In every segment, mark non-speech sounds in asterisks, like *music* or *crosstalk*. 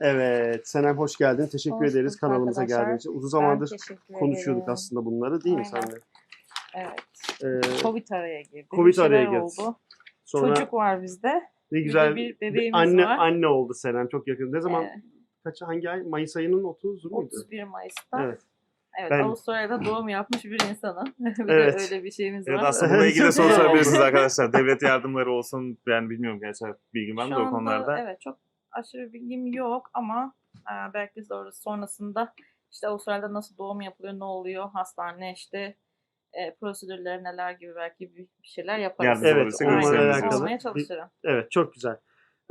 Evet, Senem hoş geldin. Teşekkür Hoş ederiz kanalımıza arkadaşlar. geldiğin için. Uzun zamandır konuşuyorduk ederim. aslında bunları değil mi senle? Evet. Ee, Covid araya girdi. Covid Bir araya girdi. oldu. sonra Çocuk var bizde. ne Bir güzel de bir bebeğimiz anne var. anne oldu Senem çok yakın. Ne zaman Ee, kaç hangi ay? Mayıs ayının 30 muydu? 31 Mayıs'ta. Evet. Evet. Ben- Avustralya'da doğum yapmış bir insanım. *laughs* bir Evet. de öyle bir şeyimiz Evet var. aslında bununla ilgili de soru sorabilirsiniz arkadaşlar. Devlet yardımları olsun ben bilmiyorum gerçekten bilgim var mı o konularda. Evet çok aşırı bilgim yok ama e, belki sonrası sonrasında işte Avustralya'da nasıl doğum yapılıyor, ne oluyor, hastane işte e, prosedürler neler gibi belki bir, bir şeyler yaparız. Evet, öyle alakalı. çalışırım. Evet, çok güzel.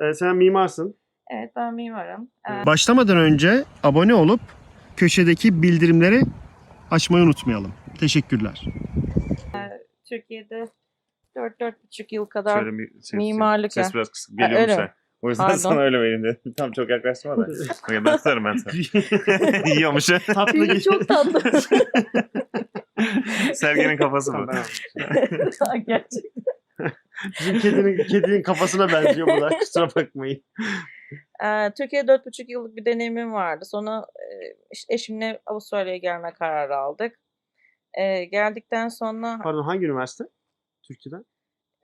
Ee, sen mimarsın. Evet ben mimarım. E, Başlamadan önce abone olup köşedeki bildirimleri açmayı unutmayalım. Teşekkürler. Türkiye'de 4-4,5 yıl kadar Şöyle bir ses, mimarlık ses biraz kısık Ha, geliyormuş öyle da. O yüzden Pardon. sana öyle vereyim dedim. Tam çok yaklaşma da. *laughs* Okey, ben tutarım ben sana. *laughs* Yiyormuş. Tatlı geç. çok tatlı. *laughs* Sergen'in kafası bu. Gerçekten. Bizim kedinin, kedinin kafasına benziyor bu da. Kusura bakmayın. Ee, Türkiye'de 4,5 yıllık bir deneyimim vardı. Sonra e, işte eşimle Avustralya'ya gelme kararı aldık. Ee, geldikten sonra Pardon hangi üniversite? Türkiye'den.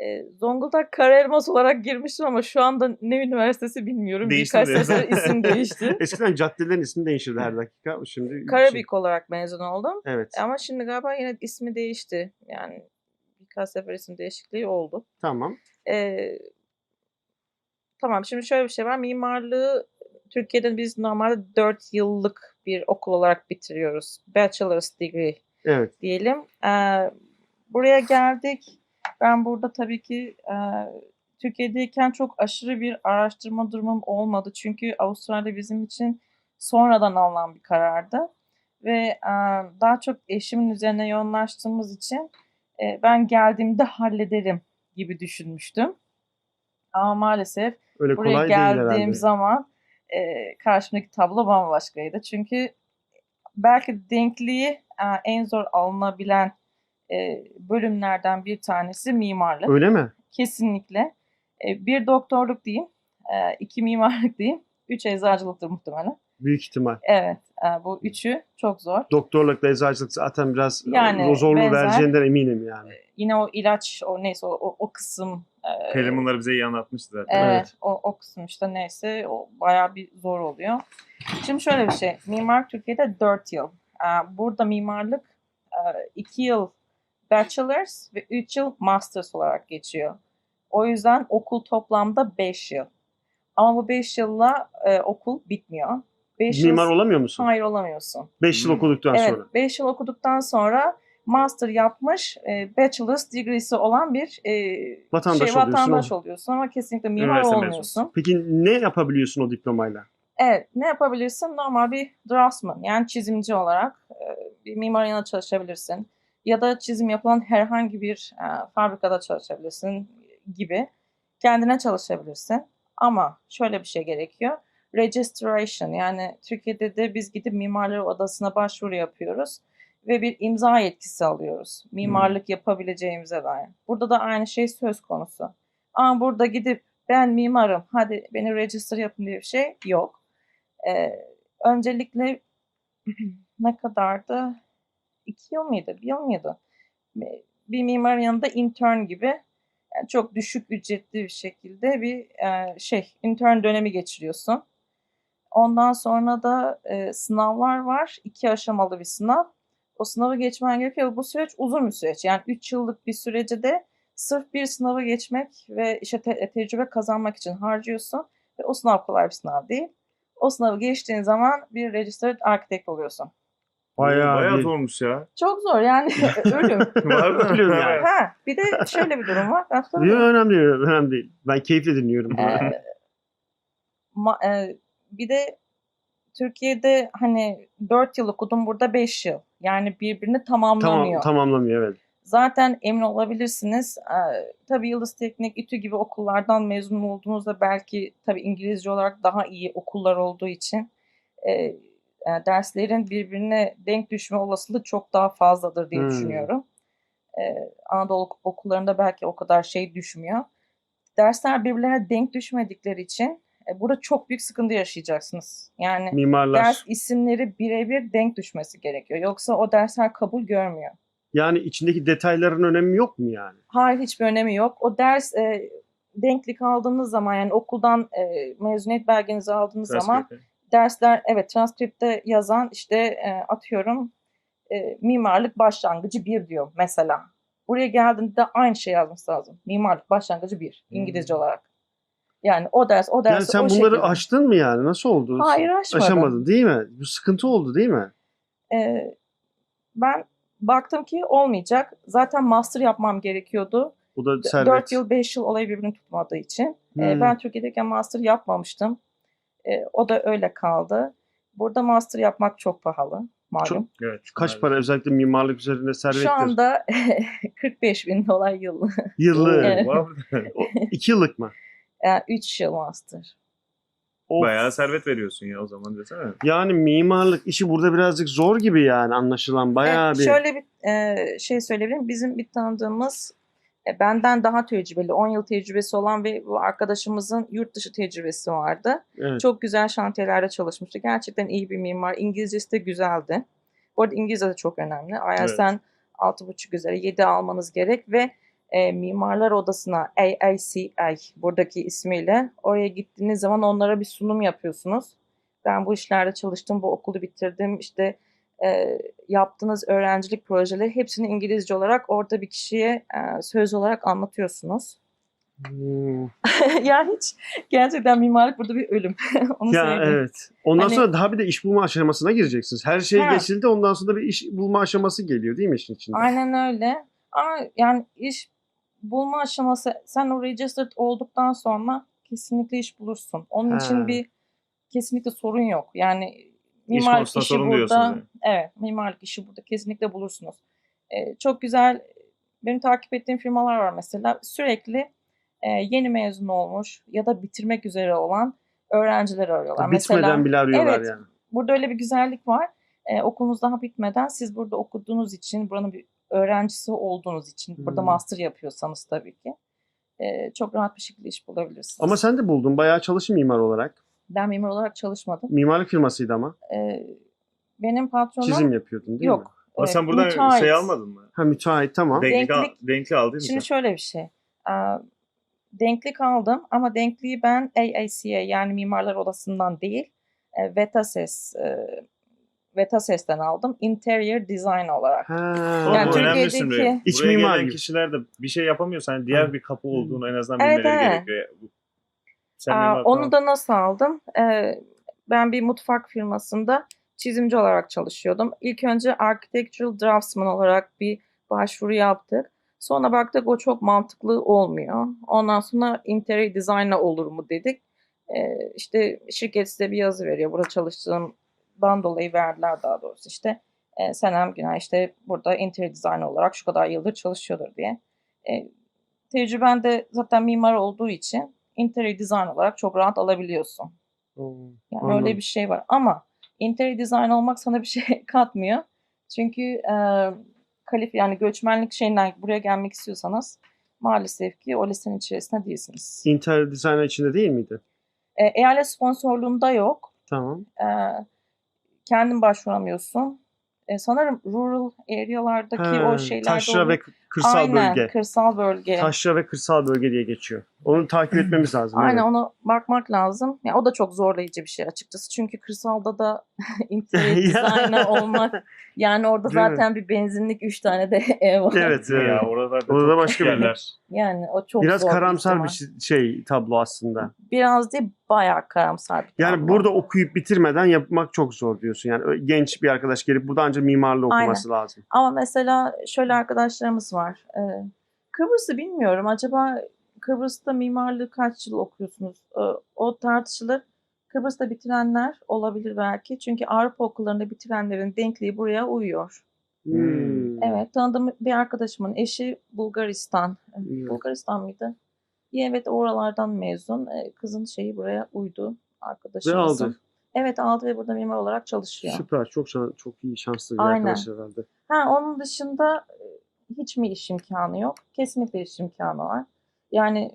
E, Zonguldak Karaelmas olarak girmiştim ama şu anda ne üniversitesi bilmiyorum. Değişti Birkaç mi? sefer isim *laughs* değişti. Eskiden caddelerin ismi değişirdi her dakika. Şimdi Karabük olarak mezun oldum. Evet. Ama şimdi galiba yine ismi değişti. Yani birkaç sefer isim değişikliği oldu. Tamam. Ee, tamam şimdi şöyle bir şey var. Mimarlığı Türkiye'de biz normalde 4 yıllık bir okul olarak bitiriyoruz. Bachelor's degree Evet. diyelim. Ee, buraya geldik. Ben burada tabii ki e, Türkiye'deyken çok aşırı bir araştırma durumum olmadı. Çünkü Avustralya bizim için sonradan alınan bir karardı. Ve e, daha çok eşimin üzerine yoğunlaştığımız için e, ben geldiğimde hallederim gibi düşünmüştüm. Ama maalesef Öyle buraya geldiğim zaman e, karşımdaki tablo bambaşkaydı. Çünkü belki denkliği e, en zor alınabilen e, bölümlerden bir tanesi mimarlık. Öyle mi? Kesinlikle. E, bir doktorluk diyeyim, e, iki mimarlık diyeyim, üç eczacılıktır muhtemelen. Büyük ihtimal. Evet, e, bu üçü çok zor. Doktorlukla eczacılık zaten biraz Yani zorluğu benzer. vereceğinden eminim yani. Yine o ilaç, o neyse o, o, o kısım e, Pelin bunları bize iyi anlatmıştı zaten. Evet, Evet. O, o kısım işte neyse o bayağı bir zor oluyor. Şimdi şöyle bir şey. Mimarlık Türkiye'de 4 yıl. Burada mimarlık 2 yıl bachelor's ve 3 yıl master's olarak geçiyor. O yüzden okul toplamda 5 yıl. Ama bu 5 yılla e, okul bitmiyor. 5 Mimar yıl olamıyor musun? hayır olamıyorsun. 5 yıl Hmm. okuduktan Evet, sonra. 5 yıl okuduktan sonra master yapmış, e, bachelor's degree'si olan bir e, Vatandaş şey, oluyorsun. vatandaş oluyorsun ama kesinlikle mimar Üniversite olmuyorsun. Peki ne yapabiliyorsun o diplomayla? Evet, ne yapabilirsin? Normal bir draftsman yani çizimci olarak e, bir mimar yanında çalışabilirsin. Ya da çizim yapılan herhangi bir e, fabrikada çalışabilirsin gibi. Kendine çalışabilirsin. Ama şöyle bir şey gerekiyor. Registration yani Türkiye'de de biz gidip mimarlar odasına başvuru yapıyoruz ve bir imza yetkisi alıyoruz. Mimarlık yapabileceğimize dair. Burada da aynı şey söz konusu. Ama burada gidip ben mimarım hadi beni register yapın diye bir şey yok. Ee, öncelikle *clears throat* ne kadardı? İki yıl mıydı? Bir yıl mıydı? Bir mimarın yanında intern gibi yani çok düşük ücretli bir şekilde bir e, şey intern dönemi geçiriyorsun. Ondan sonra da e, sınavlar var. İki aşamalı bir sınav. O sınavı geçmen gerekiyor. Bu süreç uzun bir süreç. Yani 3 yıllık bir sürece de sırf bir sınavı geçmek ve işte te- tecrübe kazanmak için harcıyorsun. Ve o sınav kolay bir sınav değil. O sınavı geçtiğin zaman bir registered architect oluyorsun. Bayağı, Bayağı bir- zormuş ya. Çok zor yani *laughs* ölüm. Ölüm yani. ha, bir de şöyle bir durum var. Ben Yok önemli değil, önemli değil. Ben keyifle dinliyorum. Ee, ma- e, bir de Türkiye'de hani 4 yıl okudum burada 5 yıl. Yani birbirini tamam, tamamlamıyor. tamamlamıyor evet. Zaten emin olabilirsiniz. Ee, tabii Yıldız Teknik, İTÜ gibi okullardan mezun olduğunuzda belki tabii İngilizce olarak daha iyi okullar olduğu için e, e, derslerin birbirine denk düşme olasılığı çok daha fazladır diye Hmm. düşünüyorum. Ee, Anadolu okullarında belki o kadar şey düşmüyor. Dersler birbirlerine denk düşmedikleri için e, burada çok büyük sıkıntı yaşayacaksınız. Yani Mimarlar. ders isimleri birebir denk düşmesi gerekiyor. Yoksa o dersler kabul görmüyor. Yani içindeki detayların önemi yok mu yani? Hayır hiçbir önemi yok. O ders e, denklik aldığınız zaman yani okuldan e, mezuniyet belgenizi aldığınız zaman dersler evet transkripte yazan işte e, atıyorum e, mimarlık başlangıcı bir diyor mesela. Buraya geldiğinde aynı şey yazması lazım. Mimarlık başlangıcı bir İngilizce olarak. Yani o ders o ders Yani sen o bunları şekilde. aştın mı yani? Nasıl oldu? Hayır aşmadım. Aşamadın değil mi? Bu sıkıntı oldu değil mi? E, ben baktım ki olmayacak. Zaten master yapmam gerekiyordu. Bu da 4 servet. yıl 5 yıl olayı birbirini tutmadığı için. E, Hmm. ben Türkiye'deyken master yapmamıştım. E, o da öyle kaldı. Burada master yapmak çok pahalı malum. Çok- Evet. Kaç para özellikle mimarlık üzerinde servettir? Şu anda *laughs* 45 bin dolar yıl. Yıllık. *laughs* Evet. İki yıllık mı? 3 yıl master. Of. Bayağı servet veriyorsun ya o zaman desene. Yani mimarlık işi burada birazcık zor gibi yani anlaşılan. Bayağı E, bir. Şöyle bir e, şey söyleyebilirim. Bizim bir tanıdığımız benden daha tecrübeli, 10 yıl tecrübesi olan ve bu arkadaşımızın yurt dışı tecrübesi vardı. Evet. Çok güzel şantiyelerde çalışmıştı. Gerçekten iyi bir mimar. İngilizcesi de güzeldi. Bu arada İngilizce de çok önemli. IELTS'ten 6.5 üzeri 7 almanız gerek ve e, Mimarlar Odası'na AICA buradaki ismiyle oraya gittiğiniz zaman onlara bir sunum yapıyorsunuz. Ben bu işlerde çalıştım, bu okulu bitirdim. İşte e, yaptığınız öğrencilik projeleri hepsini İngilizce olarak orada bir kişiye e, söz olarak anlatıyorsunuz. Hmm. *laughs* yani hiç gerçekten mimarlık burada bir ölüm. *laughs* Onu Ya söyleyeyim. evet. Ondan Hani- sonra daha bir de iş bulma aşamasına gireceksiniz. Her şey Ha. geçildi ondan sonra bir iş bulma aşaması geliyor değil mi işin içinde? Aynen öyle. Ama yani iş bulma aşaması sen o registered olduktan sonra kesinlikle iş bulursun. Onun Ha. için bir kesinlikle sorun yok. Yani mimarlık işi burada yani. evet mimarlık işi burada kesinlikle bulursunuz. Ee, çok güzel benim takip ettiğim firmalar var mesela sürekli e, yeni mezun olmuş ya da bitirmek üzere olan öğrenciler arıyorlar. Bitmeden mesela bile arıyorlar evet, yani. burada öyle bir güzellik var. Ee, okulunuz daha bitmeden siz burada okuduğunuz için, buranın bir öğrencisi olduğunuz için, burada Hmm. master yapıyorsanız tabii ki e, çok rahat bir şekilde iş bulabilirsiniz. Ama sen de buldun. Bayağı çalışın mimar olarak. Ben mimar olarak çalışmadım. Mimarlık firmasıydı ama. Ee, benim patronum Çizim yapıyordun değil mi? yok. Ama e, sen buradan müteahhit. şey almadın mı? Ha müteahhit tamam. Denklik, al, Denklik- denkli aldın mı Şimdi sen? şöyle bir şey. Aa, denklik aldım ama denkliği ben AACA yani Mimarlar Odası'ndan değil, e, Vetases e, Vetases'ten aldım. Interior Design olarak. Ha. Oğlum Yani önemli Türkiye'deki-. İç mimar kişiler de bir şey yapamıyorsan yani diğer Hı. bir kapı olduğunu en azından Evet, bilmeleri evet. gerekiyor. Sen Aa, onu da nasıl aldım? Ee, ben bir mutfak firmasında çizimci olarak çalışıyordum. İlk önce Architectural Draftsman olarak bir başvuru yaptık. Sonra baktık o çok mantıklı olmuyor. Ondan sonra Interior Design'la olur mu dedik. Ee, işte şirket size bir yazı veriyor. Burada çalıştığımdan dolayı verdiler daha doğrusu işte. E, Senem Günay işte burada Interior Design olarak şu kadar yıldır çalışıyordur diye. E, tecrüben de zaten mimar olduğu için interior design olarak çok rahat alabiliyorsun. Oo, Yani anladım. öyle bir şey var. Ama interior design olmak sana bir şey *laughs* katmıyor. Çünkü e, kalif yani göçmenlik şeyinden buraya gelmek istiyorsanız maalesef ki o listenin içerisinde değilsiniz. Interior designer içinde değil miydi? E, eyalet sponsorluğunda yok. Tamam. E, kendin başvuramıyorsun. E, sanırım rural arealardaki o şeylerde taşra oluyor. ve kırsal Aynen, bölge. kırsal bölge. Taşra ve kırsal bölge diye geçiyor. Onu takip etmemiz lazım. Aynen evet. ona bakmak lazım. Ya o da çok zorlayıcı bir şey açıkçası. Çünkü kırsalda da *laughs* interior *laughs* designer olmak yani orada Değil mi? zaten bir benzinlik 3 tane de *laughs* ev var. Evet, evet. Ya Orada çok başka bir- yerler. Yani o çok Biraz zor karamsar ihtimal. bir şey, şey tablo aslında. Biraz değil bayağı karamsar bir Yani tablo. burada okuyup bitirmeden yapmak çok zor diyorsun. Yani genç bir arkadaş gelip burada ancak mimarlığı okuması lazım. Ama mesela şöyle arkadaşlarımız var. Ee, Kıbrıs'ı bilmiyorum. Acaba Kıbrıs'ta mimarlığı kaç yıl okuyorsunuz? Ee, o tartışılır. Kıbrıs'ta bitirenler olabilir belki. Çünkü Avrupa okullarında bitirenlerin denkliği buraya uyuyor. Hmm. Evet, tanıdığım bir arkadaşımın eşi Bulgaristan. Evet. Bulgaristan mıydı? İyi, evet oralardan mezun. Ee, Kızın şeyi buraya uydu Ve arkadaşımızın. aldı. Evet aldı ve burada mimar olarak çalışıyor. Süper. Çok şan- çok iyi şanslı bir Aynen. arkadaş herhalde. Ha, onun dışında e, hiç mi iş imkanı yok? Kesinlikle iş imkanı var. Yani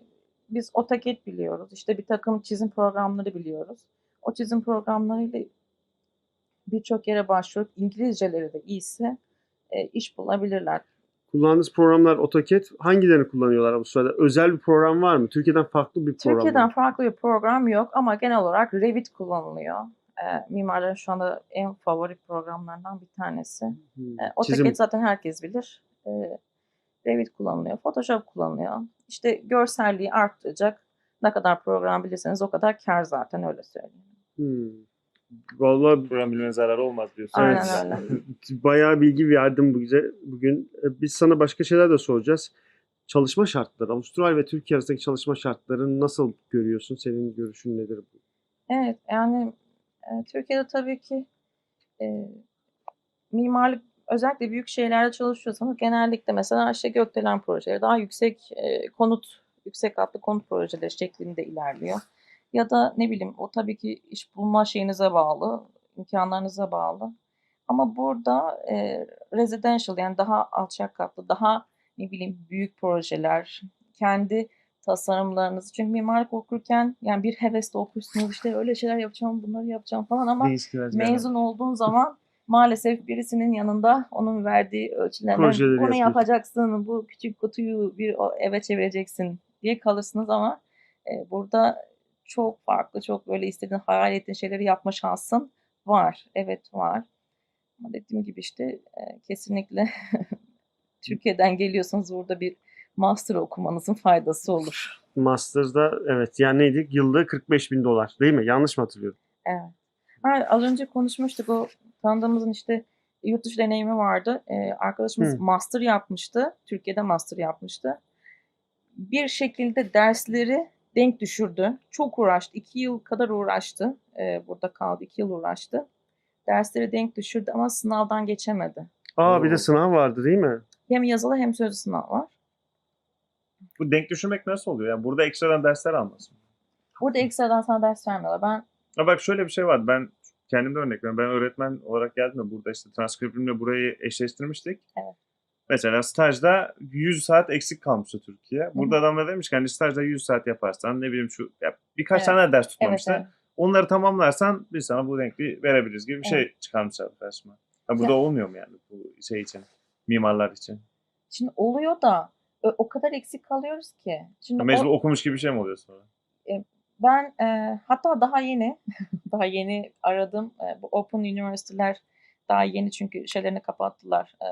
biz AutoCAD biliyoruz. İşte bir takım çizim programları biliyoruz. O çizim programlarıyla birçok yere başvurup İngilizceleri de iyiyse e, iş bulabilirler. Kullandığınız programlar AutoCAD hangilerini kullanıyorlar bu sırada? Özel bir program var mı? Türkiye'den farklı bir program Türkiye'den var. farklı bir program yok ama genel olarak Revit kullanılıyor. E, mimarların şu anda en favori programlarından bir tanesi. Hmm. E, AutoCAD Çizim zaten herkes bilir. E, Revit kullanılıyor, Photoshop kullanılıyor. İşte görselliği arttıracak. Ne kadar program bilirseniz o kadar kar zaten öyle söyleyeyim. Hmm. Vallahi Program bilmenin zararı olmaz diyorsun. Aynen Evet. öyle. *laughs* bayağı bilgi verdin bu bize bugün. E, Biz sana başka şeyler de soracağız. Çalışma şartları, Avustralya ve Türkiye arasındaki çalışma şartlarını nasıl görüyorsun? Senin görüşün nedir? Evet yani e, Türkiye'de tabii ki e, mimarlık özellikle büyük şehirlerde çalışıyorsanız genellikle mesela işte gökdelen projeleri daha yüksek e, konut, yüksek katlı konut projeleri şeklinde ilerliyor. Ya da ne bileyim o tabii ki iş bulma şeyinize bağlı, imkanlarınıza bağlı. Ama burada e, residential yani daha alçak katlı, daha ne bileyim büyük projeler, kendi tasarımlarınızı. Çünkü mimarlık okurken yani bir hevesle okursunuz işte öyle şeyler yapacağım, bunları yapacağım falan ama mezun olduğun zaman maalesef birisinin yanında onun verdiği ölçülerden Projeleri bunu yapıyorsun. yapacaksın, bu küçük kutuyu bir eve çevireceksin diye kalırsınız ama e, burada çok farklı, çok böyle istediğin, hayal ettiğin şeyleri yapma şansın var. Evet var. Ama dediğim gibi işte e, kesinlikle *laughs* Türkiye'den geliyorsanız burada bir master okumanızın faydası olur. Master'da evet yani neydi? Yılda 45 bin dolar değil mi? Yanlış mı hatırlıyorum? Evet. Ha, az önce konuşmuştuk o tanıdığımızın işte yurt dışı deneyimi vardı. Ee, arkadaşımız Hı. master yapmıştı. Türkiye'de master yapmıştı. Bir şekilde dersleri denk düşürdü. Çok uğraştı. iki yıl kadar uğraştı. Ee, burada kaldı. iki yıl uğraştı. Dersleri denk düşürdü ama sınavdan geçemedi. Aa bir de sınav vardı değil mi? Hem yazılı hem sözlü sınav var. Bu denk düşürmek nasıl oluyor? Yani burada ekstradan dersler almasın. Burada ekstradan sana ders vermiyorlar. Ben Ha bak şöyle bir şey var. Ben kendimde örnek veriyorum. Ben öğretmen olarak geldim de burada işte transkriptimle burayı eşleştirmiştik. Evet. Mesela stajda 100 saat eksik kalmıştı Türkiye. Burada adamlar demiş ki hani stajda 100 saat yaparsan ne bileyim şu ya birkaç Evet. tane ders evet, tutmamışlar. evet. Onları tamamlarsan biz sana bu denkliği verebiliriz gibi bir şey çıkarmışlar karşıma. Ha, burada Ya- olmuyor mu yani bu şey için? Mimarlar için. Şimdi oluyor da o- kadar eksik kalıyoruz ki. Şimdi Ha, o- mecbur okumuş gibi bir şey mi oluyor sonra? Ben e, hatta daha yeni, *laughs* daha yeni aradım. E, bu Open Üniversiteler daha yeni çünkü şeylerini kapattılar. E,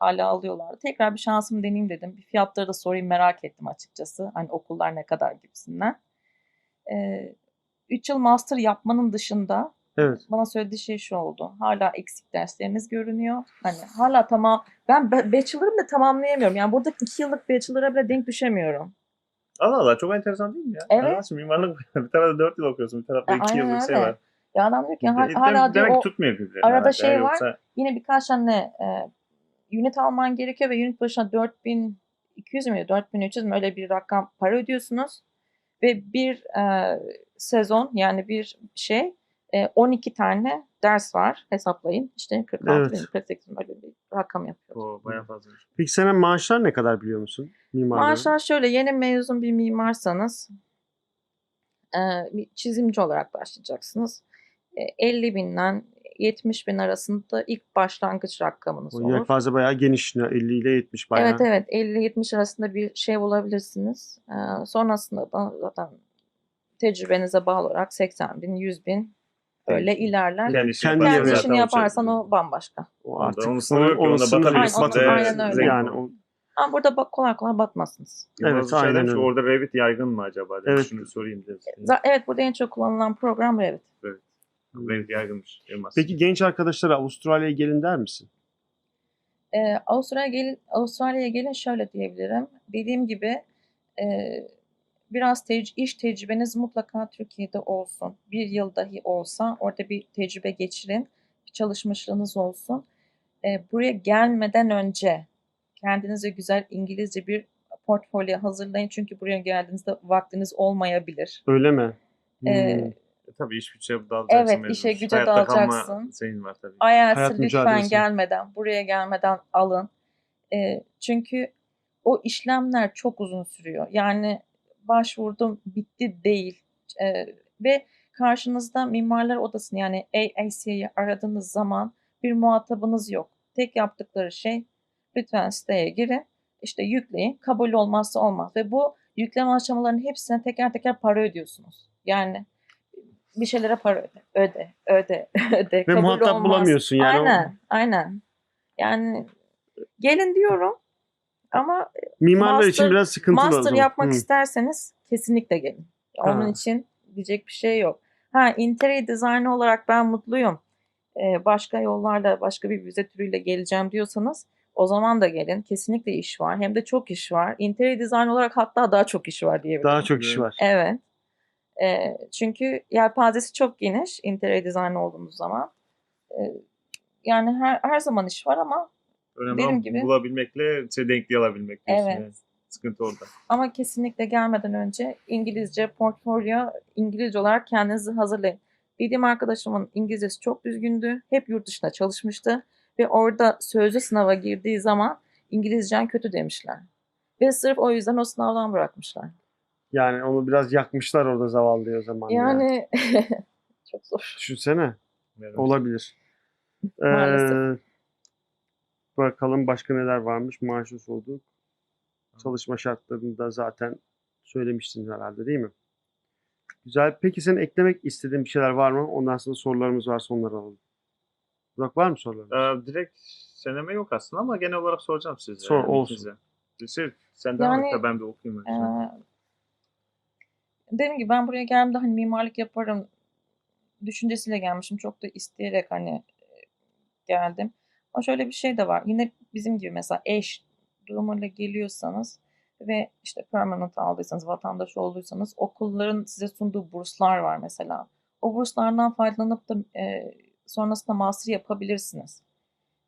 hala alıyorlar. Tekrar bir şansımı deneyeyim dedim. Bir fiyatları da sorayım merak ettim açıkçası. Hani okullar ne kadar gibisinden. 3 yıl master yapmanın dışında Evet. bana söylediği şey şu oldu. Hala eksik dersleriniz görünüyor. Hani hala tamam. Ben ba- bachelor'ımı da tamamlayamıyorum. Yani burada 2 yıllık bachelor'a bile denk düşemiyorum. Allah Allah çok enteresan değil mi ya? Evet. Şimdi mimarlık *laughs* bir tarafta 4 yıl okuyorsun bir tarafta E, 2 aynen yıllık şey öyle. var. Ya adam diyor ki De- "Ha- demek- hala diyor o tutmuyor arada herhalde. şey var. Yoksa yine birkaç tane e, unit alman gerekiyor ve unit başına 4200 mü 4300 mü öyle bir rakam para ödüyorsunuz. Ve bir e, sezon yani bir şey 12 tane ders var hesaplayın. İşte 46 Evet. bin 48 bin öyle bir rakam yapıyor. o bayağı fazla. Peki senin maaşlar ne kadar biliyor musun? Mimarların. Maaşlar şöyle yeni mezun bir mimarsanız e, bir çizimci olarak başlayacaksınız. E, 50 binden 70 bin arasında ilk başlangıç rakamınız O olur. yelpaze bayağı geniş. 50 ile 70 bayağı. Evet evet 50-70 arasında bir şey bulabilirsiniz. Sonrasında da zaten tecrübenize bağlı olarak 80 bin, 100 bin öyle Evet. ilerler. Kendi işini Kendi Kendi yerine işini yaparsan o bambaşka. O artık ki, onda sınırı batabilirsin. Aynen, aynen öyle. Yani o, Ama burada bak kolay kolay batmazsınız. Evet, Evet, şey aynen öyle. Orada Revit yaygın mı acaba? Demiş, Evet. Şunu sorayım demiş. Z- Evet burada en çok kullanılan program Revit. Revit yaygınmış. Yılmaz. Peki genç arkadaşlara Avustralya'ya gelin der misin? Ee, Avustralya'ya gelin, Avustralya'ya gelin şöyle diyebilirim. Dediğim gibi e, biraz tec- iş tecrübeniz mutlaka Türkiye'de olsun. Bir yıl dahi olsa orada bir tecrübe geçirin. Bir çalışmışlığınız olsun. E, buraya gelmeden önce kendinize güzel İngilizce bir portfolyo hazırlayın. Çünkü buraya geldiğinizde vaktiniz olmayabilir. Öyle mi? Ee, Hmm. E, tabii iş güce dalacaksın. Evet, işe güce Hayatta kalma dalacaksın. Şeyin var tabii. Hayat lütfen gelmeden, buraya gelmeden alın. E, çünkü o işlemler çok uzun sürüyor. Yani başvurdum bitti değil. Ee, ve karşınızda mimarlar odasını yani AAC'yi aradığınız zaman bir muhatabınız yok. Tek yaptıkları şey lütfen siteye girin, işte yükleyin, kabul olmazsa olmaz. Ve bu yükleme aşamalarının hepsine teker teker para ödüyorsunuz. Yani bir şeylere para öde, öde, öde, *laughs* öde. Ve kabul muhatap olmaz. bulamıyorsun yani. O- Aynen, aynen. Yani gelin diyorum ama Mimarlar için Master- biraz sıkıntılı master yapmak Hı. isterseniz kesinlikle gelin. Onun Ha. için diyecek bir şey yok. Ha interior designer olarak ben mutluyum. Ee, başka yollarla, başka bir vize türüyle geleceğim diyorsanız o zaman da gelin. Kesinlikle iş var. Hem de çok iş var. Interior design olarak hatta daha çok iş var diyebilirim. Daha çok iş var. Evet. Ee, çünkü yelpazesi çok geniş interior design olduğumuz zaman. Ee, yani her, her zaman iş var ama Önemli Benim gibi. bulabilmekle şey denkliği alabilmek diyorsun. Evet. yani. Sıkıntı orada. Ama kesinlikle gelmeden önce İngilizce portfolyo İngilizce olarak kendinizi hazırlayın. Bildiğim arkadaşımın İngilizcesi çok düzgündü. Hep yurt dışında çalışmıştı. Ve orada sözlü sınava girdiği zaman İngilizcen kötü demişler. Ve sırf o yüzden o sınavdan bırakmışlar. Yani onu biraz yakmışlar orada zavallıyı o zaman. ya. Yani *laughs* çok zor. Düşünsene. Olabilir. Ee, Maalesef. Bakalım başka neler varmış. Maaşı sorduk. Çalışma şartlarını da zaten söylemiştin herhalde değil mi? Güzel. Peki senin eklemek istediğin bir şeyler var mı? Ondan sonra sorularımız varsa onları alalım. Burak var mı soruların? Ee, direkt seneme yok aslında ama genel olarak soracağım size. Sor, yani olsun. ikinize. Şey, sen devam Yani, et de ben bir okuyayım. önce. Ee, dediğim gibi ben buraya geldiğimde hani mimarlık yaparım düşüncesiyle gelmişim. Çok da isteyerek hani e, geldim. Ama şöyle bir şey de var. Yine bizim gibi mesela eş durumuyla geliyorsanız ve işte permanent aldıysanız, vatandaş olduysanız okulların size sunduğu burslar var mesela. O burslardan faydalanıp da e, sonrasında master yapabilirsiniz.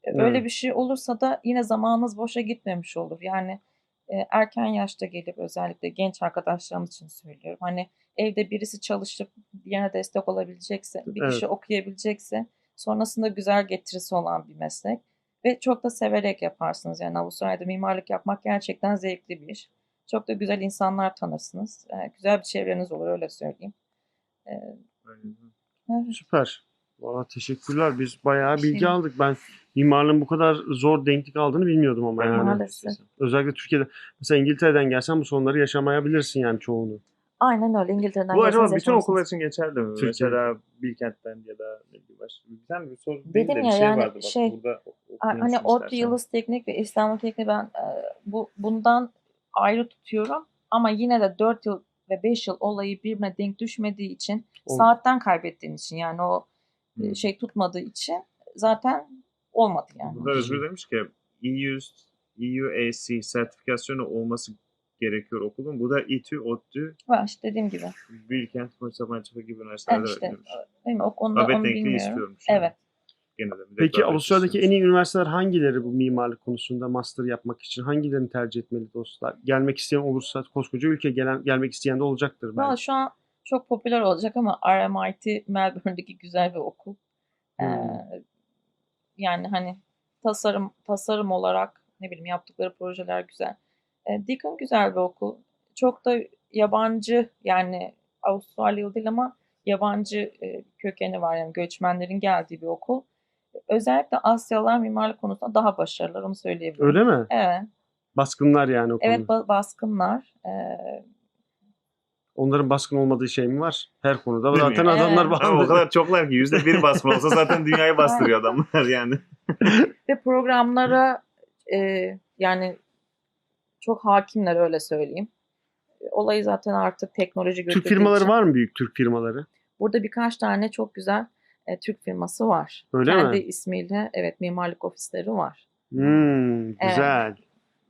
E, Öyle Evet. bir şey olursa da yine zamanınız boşa gitmemiş olur. Yani e, erken yaşta gelip özellikle genç arkadaşlarım için söylüyorum. Hani evde birisi çalışıp diğerine destek olabilecekse, bir Evet. kişi okuyabilecekse sonrasında güzel getirisi olan bir meslek ve çok da severek yaparsınız. Yani Avustralya'da mimarlık yapmak gerçekten zevkli bir iş. Çok da güzel insanlar tanırsınız. E, güzel bir çevreniz olur öyle söyleyeyim. E, Öyle. evet. Süper. Valla teşekkürler. Biz bayağı şey bilgi aldık. Ben mimarlığın bu kadar zor denklik aldığını bilmiyordum ama yani. Maalesef. Özellikle Türkiye'de. Mesela İngiltere'den gelsen bu sorunları yaşamayabilirsin yani çoğunu. Aynen öyle İngiltere'den Bu acaba bütün okullar için geçerli mi? Türkiye'de. Mesela Bilkent'ten ya da ne bileyim başka bir tane bir soru değil Dedim de bir ya, şey yani vardı bak şey, burada Hani istersen. Yıldız Teknik ve İstanbul Teknik ben e, bu bundan ayrı tutuyorum. Ama yine de 4 yıl ve 5 yıl olayı birbirine denk düşmediği için O- saatten kaybettiğin için yani o e, Hmm. şey tutmadığı için zaten olmadı yani. Burada Özgür demiş ki E EU, EUAC sertifikasyonu olması gerekiyor okulun. Bu da İTÜ, ODTÜ, Var işte dediğim gibi. Bilkent, Sabancı gibi üniversitelerde Yani işte demiş. değil mi? O konuda onu bilmiyorum. istiyormuş. yani. Evet. Gene de bir Peki Avustralya'daki en iyi üniversiteler hangileri bu mimarlık konusunda master yapmak için? Hangilerini tercih etmeli dostlar? Gelmek isteyen olursa koskoca ülke gelen, gelmek isteyen de olacaktır belki. şu an çok popüler olacak ama RMIT Melbourne'deki güzel bir okul. Ee, Hmm. yani hani tasarım tasarım olarak ne bileyim yaptıkları projeler güzel. Ee, Deakin güzel bir okul. Çok da yabancı yani Avustralyalı değil ama yabancı e, kökeni var yani göçmenlerin geldiği bir okul. Özellikle Asyalılar mimarlık konusunda daha başarılılar onu söyleyebilirim. Öyle mi? Evet. Baskınlar yani o Evet konuda. ba- baskınlar. Ee, Onların baskın olmadığı şey mi var? Her konuda Bilmiyorum. zaten adamlar Evet. Ama o kadar çoklar ki yüzde bir basma olsa zaten dünyayı *laughs* bastırıyor adamlar yani. ve programlara e, yani çok hakimler öyle söyleyeyim. E, Olayı zaten artık teknoloji Türk götürdüğü firmaları için. var mı büyük Türk firmaları? Burada birkaç tane çok güzel e, Türk firması var. Öyle Kendi mi? ismiyle evet mimarlık ofisleri var. Hmm, güzel.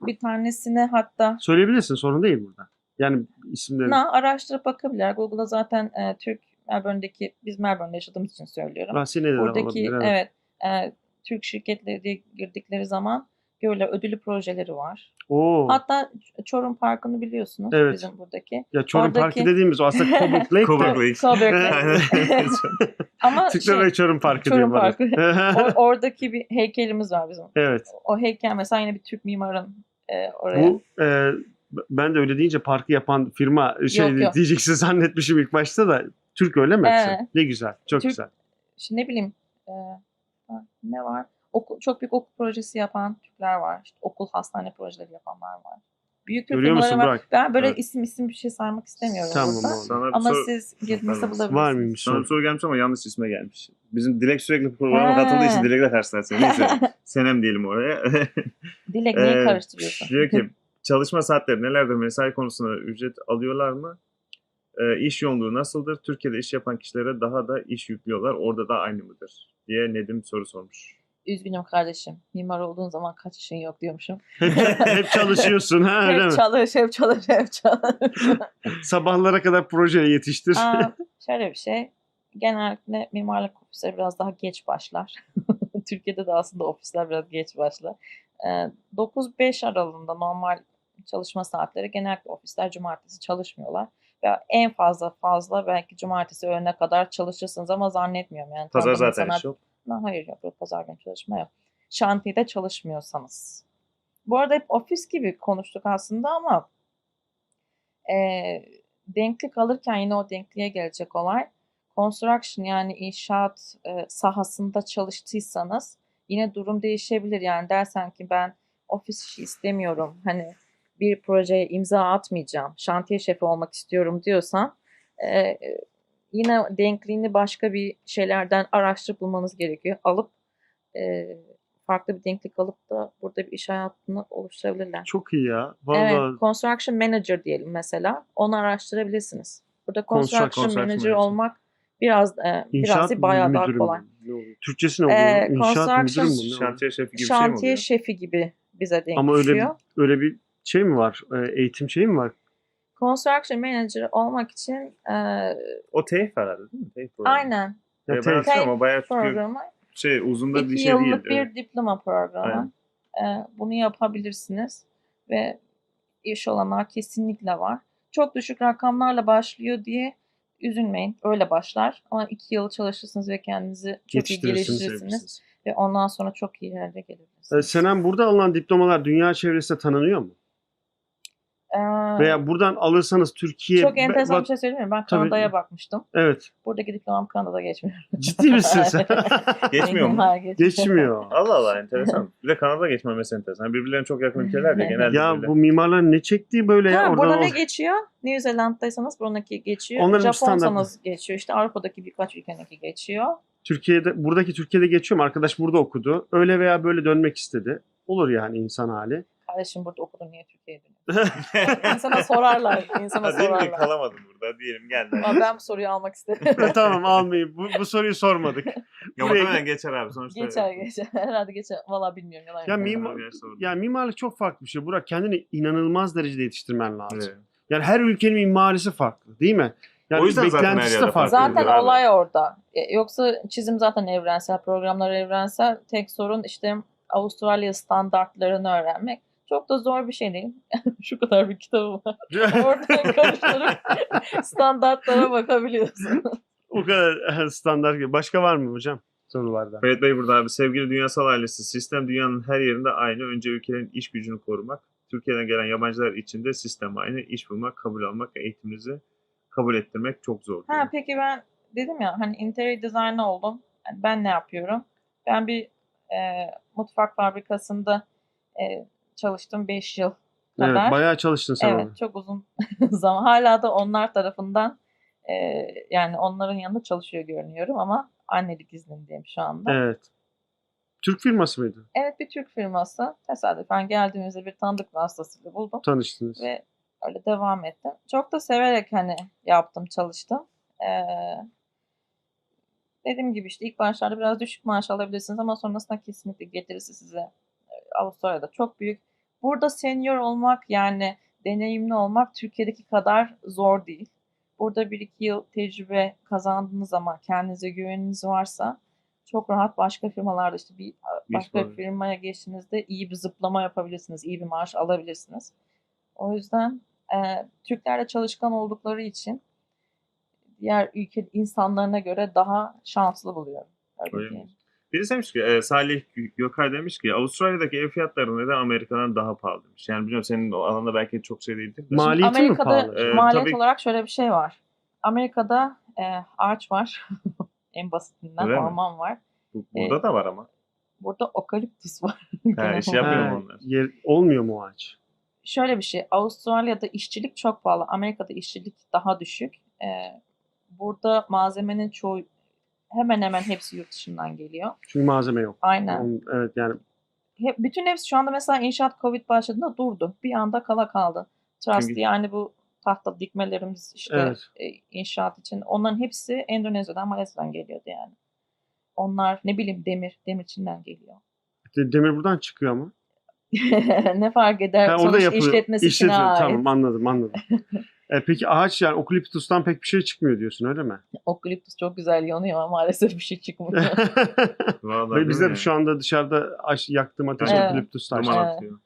Bir tanesine hatta Söyleyebilirsin sorun değil burada. Yani isimleri. na araştırıp bakabilirler. Google'da zaten e, Türk Melbourne'deki biz Melbourne'de yaşadığımız için söylüyorum. Ah, de Buradaki olabilir. evet, Evet. e, Türk şirketleri diye girdikleri zaman böyle ödüllü projeleri var. Oo. Hatta Çorum Parkı'nı biliyorsunuz Evet. bizim buradaki. ya Çorum oradaki- Parkı dediğimiz o aslında Coburg *laughs* Lake. Coburg. Lake. Coburg Aynen. Lake. *laughs* Ama Tıkla şey, Çorum Parkı Çorum. Parkı. *laughs* o- oradaki bir heykelimiz var bizim. evet. O heykel mesela yine bir Türk mimarın e, oraya. Bu e, ben de öyle deyince parkı yapan firma şey Yok, yok. diyeceksin zannetmişim ilk başta da Türk öyle mi? Evet. Ne güzel. Çok Türk- güzel. İşte ne bileyim e, ne var? Okul, çok büyük okul projesi yapan Türkler var. İşte okul hastane projeleri yapanlar var. Büyük Türk Görüyor musun var. Burak? Ben böyle Evet. isim isim bir şey saymak istemiyorum Tamam, burada. Sana Ama soru, siz girdiğinizde Pardon. bulabilirsiniz. Var mıymış sana bir soru? gelmiş ama yanlış isme gelmiş. Bizim Dilek sürekli programa katıldığı için Dilek'le karşılaştı. Neyse. *laughs* Senem diyelim oraya. *laughs* Dilek neyi Ee, karıştırıyorsun? Diyor ki çalışma saatleri nelerdir? Mesai konusunda ücret alıyorlar mı? Ee, iş yoğunluğu nasıldır? Türkiye'de iş yapan kişilere daha da iş yüklüyorlar. Orada da aynı mıdır? Diye Nedim soru sormuş. Üzgünüm kardeşim. Mimar olduğun zaman kaç işin yok diyormuşum. *laughs* hep çalışıyorsun ha öyle hep mi? çalış, hep çalış, hep çalış. *laughs* Sabahlara kadar projeye yetiştir. Aa, *laughs* şöyle bir şey. Genellikle mimarlık ofisleri biraz daha geç başlar. Türkiye'de de aslında ofisler biraz geç başlar. Ee, 9-5 aralığında normal çalışma saatleri genellikle ofisler cumartesi çalışmıyorlar. Ve en fazla fazla belki cumartesi öğlene kadar çalışırsınız ama zannetmiyorum. Yani Pazar zaten iş yok. Ha, Hayır yok, yok pazar günü çalışma yok. Şantiyede çalışmıyorsanız. Bu arada hep ofis gibi konuştuk aslında ama e, denklik alırken yine o denkliğe gelecek olay. Construction yani inşaat e, sahasında çalıştıysanız yine durum değişebilir. Yani dersen ki ben ofis işi istemiyorum. Hani bir projeye imza atmayacağım. Şantiye şefi olmak istiyorum diyorsan e, yine denkliğini başka bir şeylerden araştırıp bulmanız gerekiyor. Alıp e, farklı bir denklik alıp da burada bir iş hayatını oluşturabilirler. Çok iyi ya. Vallahi Evet, construction manager diyelim mesela. Onu araştırabilirsiniz. Burada construction, construction manager manager. olmak biraz e, biraz değil, bayağı daha kolay. Türkçesi ne oluyor? Ee, inşaat müdürü construction- mü? Şantiye şefi gibi bir şey mi Şantiye oluyor? şefi gibi bize denk Ama öyle düşüyor. öyle bir şey mi var? Ee, eğitim şeyi mi var? Construction manager olmak için e, O TEF herhalde değil mi? TEF programı. aynen Ya Ya te- ben ama bayağı çünkü programı. şey uzun da bir şey değil. yıllık bir Evet. diploma programı. E, bunu yapabilirsiniz ve iş olanağı kesinlikle var. Çok düşük rakamlarla başlıyor diye üzülmeyin. Öyle başlar. Ama iki yıl çalışırsınız ve kendinizi çok iyi geliştirirsiniz. Ve ondan sonra çok iyi yerlere Ee, gelebilirsiniz. Senem burada alınan diplomalar dünya çevresinde tanınıyor mu? Ee, Veya buradan alırsanız Türkiye... çok enteresan Bak- bir şey söyleyeyim mi? Ben Tabii. Kanada'ya bakmıştım. Evet. Buradaki diplomam Kanada'da geçmiyor. Ciddi misin sen? *laughs* Geçmiyor mu? Hayır, geçmiyor. Geçmiyor. Allah Allah enteresan. Bir de Kanada geçmemesi enteresan. Birbirlerine çok yakın ülkeler de genelde ya böyle. bu mimarların ne çektiği böyle ya. Ha, Oradan burada ne or- geçiyor? New Zealand'daysanız buradaki geçiyor. Onların Japonsanız geçiyor. İşte Avrupa'daki birkaç ülkedeki geçiyor. Türkiye'de, buradaki Türkiye'de geçiyor mu? Arkadaş burada okudu. Öyle veya böyle dönmek istedi. Olur yani insan hali. Kardeşim burada okudun niye Türkiye'ye dönüyorsun? *laughs* İnsana sorarlar. İnsana Ha, sorarlar. kalamadım burada. Diyelim geldi. Ama ben bu soruyu almak istedim. tamam almayayım. Bu, bu soruyu sormadık. *laughs* Ya Buraya- muhtemelen geçer abi sonuçta. geçer geçer. *laughs* Herhalde geçer. Valla bilmiyorum. Yalan Ya mimar-. Yani mimarlık çok farklı bir şey. Burak kendini inanılmaz derecede yetiştirmen lazım. Evet. Yani her ülkenin mimarisi farklı değil mi? Yani O yüzden zaten her beklentisi yerde de farklı. farklı. Zaten abi. olay orada. E, Yoksa çizim zaten evrensel, programlar evrensel. Tek sorun işte Avustralya standartlarını öğrenmek. Çok da zor bir şey değil. *laughs* Şu kadar bir kitabı var. *laughs* Oradan karıştırıp standartlara bakabiliyorsun. o kadar standart. gibi. Başka var mı hocam sorularda? Ferit Bey burada abi. Sevgili dünyasal ailesi. Sistem dünyanın her yerinde aynı. Önce ülkelerin iş gücünü korumak. Türkiye'den gelen yabancılar için de sistem aynı. İş bulmak, kabul almak, eğitiminizi kabul ettirmek çok zor. Ha peki ben dedim ya hani interior designer oldum. Yani ben ne yapıyorum? Ben bir e, mutfak fabrikasında e, çalıştım 5 yıl kadar. Evet, bayağı çalıştın sen Evet orada. çok uzun *laughs* zaman. Hala da onlar tarafından e, yani onların yanında çalışıyor görünüyorum ama annelik iznindeyim şu anda. Evet. Evet. Türk firması mıydı? bir Türk firması. Tesadüfen geldiğimizde bir tanıdık vasıtasıyla buldum Tanıştınız. ve öyle devam ettim. Çok da severek hani yaptım, çalıştım. Ee, dediğim gibi işte ilk başlarda biraz düşük maaş alabilirsiniz ama sonrasında kesinlikle getirisi size Avustralya'da çok büyük. Burada senior olmak yani deneyimli olmak Türkiye'deki kadar zor değil. Burada bir iki yıl tecrübe kazandığınız zaman kendinize güveniniz varsa çok rahat başka firmalarda işte bir başka bir firmaya geçtiğinizde iyi bir zıplama yapabilirsiniz, iyi bir maaş alabilirsiniz. O yüzden e, Türkler de çalışkan oldukları için diğer ülke insanlarına göre daha şanslı buluyorum. Öyle Öyle mi? Birisi demiş ki e, Salih Gökay demiş ki Avustralya'daki ev fiyatları neden Amerika'dan daha pahalı demiş. Yani biliyorum senin o alanda belki çok şey değildir. de. Maliyeti mi Amerika'da pahalı? Ee, maliyet tabii- olarak şöyle bir şey var. Amerika'da e, ağaç var. *laughs* en basitinden Öyle mi? orman var. Bu- Burada da var ama. Burada okaliptüs var. *laughs* Ha, şey yapıyor Ha, mu onlar? yer, olmuyor mu ağaç? şöyle bir şey. Avustralya'da işçilik çok pahalı. Amerika'da işçilik daha düşük. Ee, burada malzemenin çoğu hemen hemen hepsi yurt dışından geliyor. Çünkü malzeme yok. Aynen. Onun- evet yani Hep, bütün hepsi şu anda mesela inşaat Covid başladığında durdu. Bir anda kala kaldı. Trust Çünkü- yani bu tahta dikmelerimiz işte Evet. e, inşaat için. Onların hepsi Endonezya'dan, Malezya'dan geliyordu yani. Onlar ne bileyim demir, demir Çin'den geliyor. de- demir buradan çıkıyor ama. *laughs* ne fark eder? Ha, orada Sonuç yapılıyor. işletmesi ait. Tamam anladım anladım. *laughs* e, peki ağaç yani okaliptustan pek bir şey çıkmıyor diyorsun öyle mi? *laughs* Okaliptus çok güzel yanıyor ama maalesef bir şey çıkmıyor. *laughs* Vallahi Ve biz değil de mi? şu anda dışarıda aş, yaktığım ateş Evet. okaliptus taşı. Duman Evet. atıyor.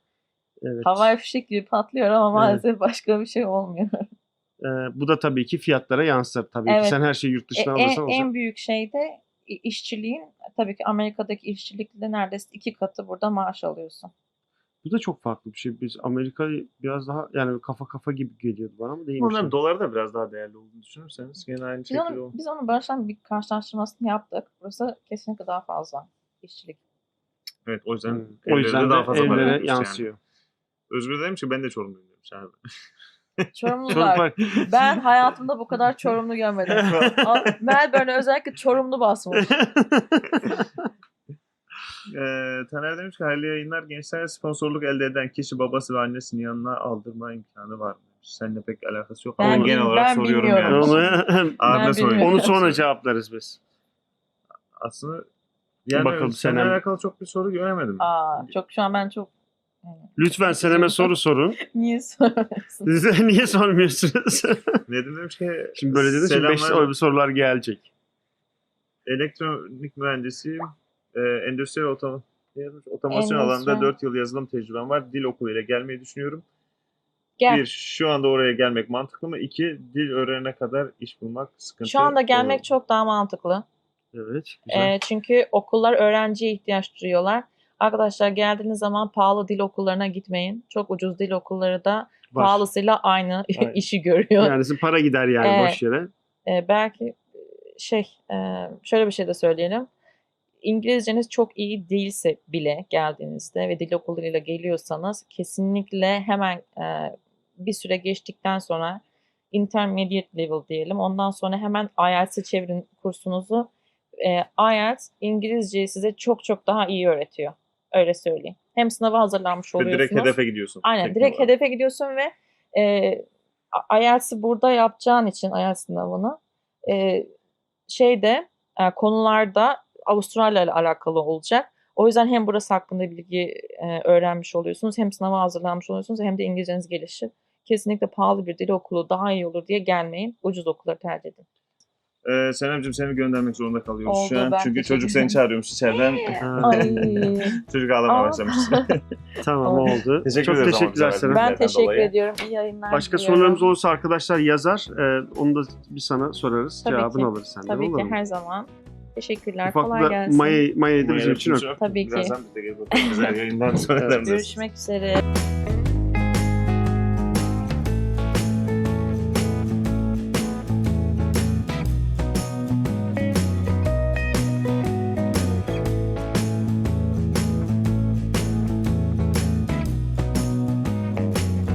Evet. Havai fişek gibi patlıyor ama maalesef başka bir şey olmuyor. *laughs* E, bu da tabii ki fiyatlara yansır tabii Evet. ki. Sen her şeyi yurt E, dışından en, alırsan olacak. en büyük şey de i- işçiliğin tabii ki Amerika'daki işçilikle neredeyse iki katı burada maaş alıyorsun. Bu da çok farklı bir şey. Biz Amerika'yı biraz daha yani kafa kafa gibi geliyordu bana ama değilmiş. Onların dolar da biraz daha değerli olduğunu düşünürseniz gene aynı Biz şekilde onu, biz onu Barış'tan bir karşılaştırmasını yaptık. Burası kesinlikle daha fazla işçilik. Evet o yüzden Hmm. O yüzden de daha fazla evlere vermiş yani. yansıyor. Özgür demiş ki ben de Çorumluyum demiş abi. Çorumlular. Ben hayatımda bu kadar Çorumlu görmedim. *laughs* Ama Melbourne özellikle Çorumlu basmış. *laughs* Ee, Taner demiş ki hayırlı yayınlar gençler sponsorluk elde eden kişi babası ve annesinin yanına aldırma imkanı var mı? Seninle pek alakası yok Ben ama genel olarak ben soruyorum bilmiyorum. yani. onu, *laughs* soruyorum. bilmiyorum. onu sonra cevaplarız biz. Aslında yani Bakalım seninle Senem. alakalı çok bir soru göremedim. Aa, çok şu an ben çok Lütfen seneme soru sorun. *laughs* niye soruyorsun? Siz niye sormuyorsunuz? *laughs* Nedim demiş ki Şimdi böyle dedin şimdi beş selamlar, o- sorular gelecek. elektronik mühendisiyim. Ee, endüstri otom otomasyon Endüstri. alanında 4 yıl yazılım tecrübem var. Dil okuluyla gelmeyi düşünüyorum. Gel. Bir, şu anda oraya gelmek mantıklı mı? İki, dil öğrenene kadar iş bulmak sıkıntı. Şu anda olur gelmek mu? çok daha mantıklı. Evet. Güzel. Ee, çünkü okullar öğrenciye ihtiyaç duyuyorlar. Arkadaşlar geldiğiniz zaman pahalı dil okullarına gitmeyin. Çok ucuz dil okulları da Var. pahalısıyla aynı *laughs* Aynen. işi görüyor. Yani sizin para gider yani Evet. boş yere. Ee, belki e, şey e, şöyle bir şey de söyleyelim. İngilizceniz çok iyi değilse bile geldiğinizde ve dil okullarıyla geliyorsanız kesinlikle hemen e, bir süre geçtikten sonra intermediate level diyelim. Ondan sonra hemen IELTS'e çevirin kursunuzu. E, IELTS İngilizceyi size çok çok daha iyi öğretiyor. Öyle söyleyeyim. Hem sınava hazırlanmış oluyorsunuz. direkt hedefe gidiyorsun. Aynen direkt olarak. hedefe gidiyorsun ve e, IELTS'i burada yapacağın için IELTS sınavını e, şeyde e, konularda Avustralya ile alakalı olacak. O yüzden hem burası hakkında bilgi e, öğrenmiş oluyorsunuz hem sınava hazırlanmış oluyorsunuz hem de İngilizceniz gelişir. Kesinlikle pahalı bir dil okulu daha iyi olur diye gelmeyin. Ucuz okulları tercih edin. Ee, Senemciğim seni göndermek zorunda kalıyoruz Oldu, şu an. Çünkü çocuk seni çağırıyormuş içeriden. *laughs* Ay. çocuk ağlamaya başlamış. *laughs* Tamam Oldu. Teşekkür Çok ederiz teşekkürler Senem. ben teşekkür dolayı. ediyorum. İyi yayınlar Başka diliyorum. sorularımız olursa arkadaşlar yazar. Ee, onu da bir sana sorarız. Tabii Cevabını ki. alırız senden Tabii olur ki mu? her zaman. Teşekkürler. Ufak Kolay da gelsin. Maya, Maya'yı da bizim için. Çok Tabii ki. Birazdan biz de gelip. Güzel yayınlar *laughs* sonra. Görüşmek üzere.